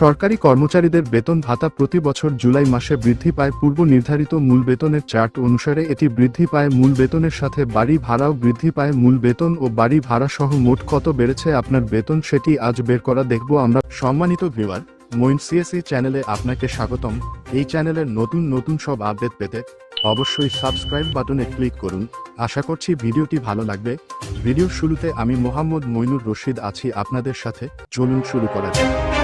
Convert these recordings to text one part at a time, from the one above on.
সরকারি কর্মচারীদের বেতন ভাতা প্রতি বছর জুলাই মাসে বৃদ্ধি পায় পূর্ব নির্ধারিত মূল বেতনের চার্ট অনুসারে এটি বৃদ্ধি পায় মূল বেতনের সাথে বাড়ি ভাড়াও বৃদ্ধি পায় মূল বেতন ও বাড়ি ভাড়া সহ মোট কত বেড়েছে আপনার বেতন সেটি আজ বের করা দেখব আমরা। সম্মানিত ভিউয়ার মইন সিএসি চ্যানেলে আপনাকে স্বাগতম। এই চ্যানেলের নতুন নতুন সব আপডেট পেতে অবশ্যই সাবস্ক্রাইব বাটনে ক্লিক করুন। আশা করছি ভিডিওটি ভালো লাগবে। ভিডিওর শুরুতে আমি মোহাম্মদ মইনুর রশিদ আছি আপনাদের সাথে। চলুন শুরু করা যাক।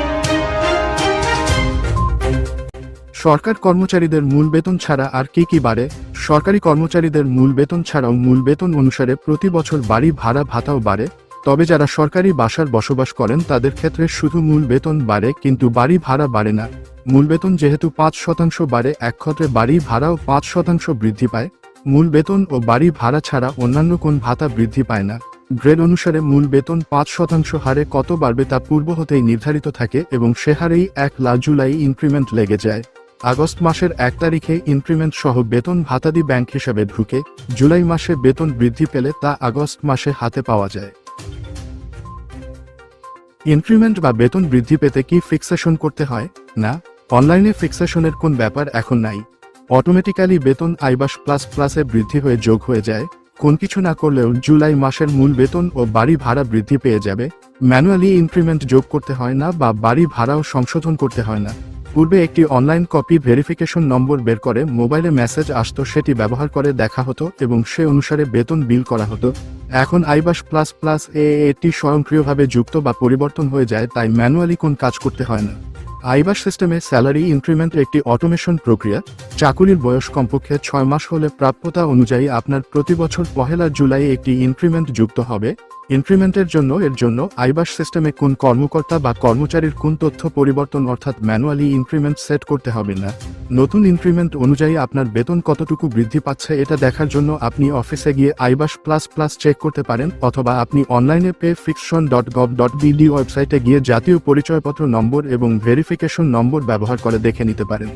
সরকার কর্মচারীদের মূল বেতন ছাড়া আর কি কি বাড়ে? সরকারি কর্মচারীদের মূল বেতন ছাড়াও মূল বেতন অনুসারে প্রতি বছর বাড়ি ভাড়া ভাতাও বাড়ে। তবে যারা সরকারি বাসার বসবাস করেন, তাদের ক্ষেত্রে শুধু মূল বেতন বাড়ে, কিন্তু বাড়ি ভাড়া বাড়ে না। মূল বেতন যেহেতু পাঁচ শতাংশ বাড়ে, এক ক্ষেত্রে বাড়ি ভাড়াও পাঁচ শতাংশ বৃদ্ধি পায়। মূল বেতন ও বাড়ি ভাড়া ছাড়া অন্যান্য কোন ভাতা বৃদ্ধি পায় না। গ্রেড অনুসারে মূল বেতন পাঁচ শতাংশ হারে কত বাড়বে তা পূর্ব হতেই নির্ধারিত থাকে এবং সে হারেই এক লা জুলাই ইনক্রিমেন্ট লেগে যায়। আগস্ট মাসের এক তারিখে ইনক্রিমেন্ট সহ বেতন ভাতাদি ব্যাংক হিসাবে ঢুকে, জুলাই মাসে বেতন বৃদ্ধি পেলে তা আগস্ট মাসে হাতে পাওয়া যায়। ইনক্রিমেন্ট বা বেতন বৃদ্ধি পেতে কি ফিক্সেশন করতে হয়? না, অনলাইনে ফিক্সেশনের কোন ব্যাপার এখন নাই। অটোমেটিক্যালি বেতন আইবাস প্লাস প্লাসে বৃদ্ধি হয়ে যোগ হয়ে যায়। কোন কিছু না করলেও জুলাই মাসের মূল বেতন ও বাড়ি ভাড়া বৃদ্ধি পেয়ে যাবে। ম্যানুয়ালি ইনক্রিমেন্ট যোগ করতে হয় না বা বাড়ি ভাড়াও সংশোধন করতে হয় না। পূর্বে একটি অনলাইন কপি ভেরিফিকেশন নম্বর বের করে মোবাইলে মেসেজ আসতো, সেটি ব্যবহার করে দেখা হতো এবং সে অনুসারে বেতন বিল করা হতো। এখন আইবাস প্লাস প্লাস এ এটি স্বয়ংক্রিয়ভাবে যুক্ত বা পরিবর্তন হয়ে যায়, তাই ম্যানুয়ালি কোন কাজ করতে হয় না। আইবাস সিস্টেমে স্যালারি ইনক্রিমেন্ট একটি অটোমেশন প্রক্রিয়া চাকুরির বয়স কমপক্ষে ছয় মাস হলে প্রাপ্যতা অনুযায়ী আপনার প্রতি বছর পহেলা জুলাই একটি ইনক্রিমেন্ট যুক্ত হবে। ইনক্রিমেন্টের জন্য এর জন্য আইবাস সিস্টেমে কোন কর্মকর্তা বা কর্মচারীর কোন তথ্য পরিবর্তন অর্থাৎ ম্যানুয়ালি ইনক্রিমেন্ট সেট করতে হবে না। নতুন ইনক্রিমেন্ট অনুযায়ী আপনার বেতন কতটুকু বৃদ্ধি পাচ্ছে এটা দেখার জন্য আপনি অফিসে গিয়ে আইবাস প্লাস প্লাস চেক করতে পারেন অথবা আপনি অনলাইনে pay fixation dot gov dot BD ওয়েবসাইটে গিয়ে জাতীয় পরিচয়পত্র নম্বর এবং ভেরিফিকেশন নম্বর ব্যবহার করে দেখে নিতে পারেন।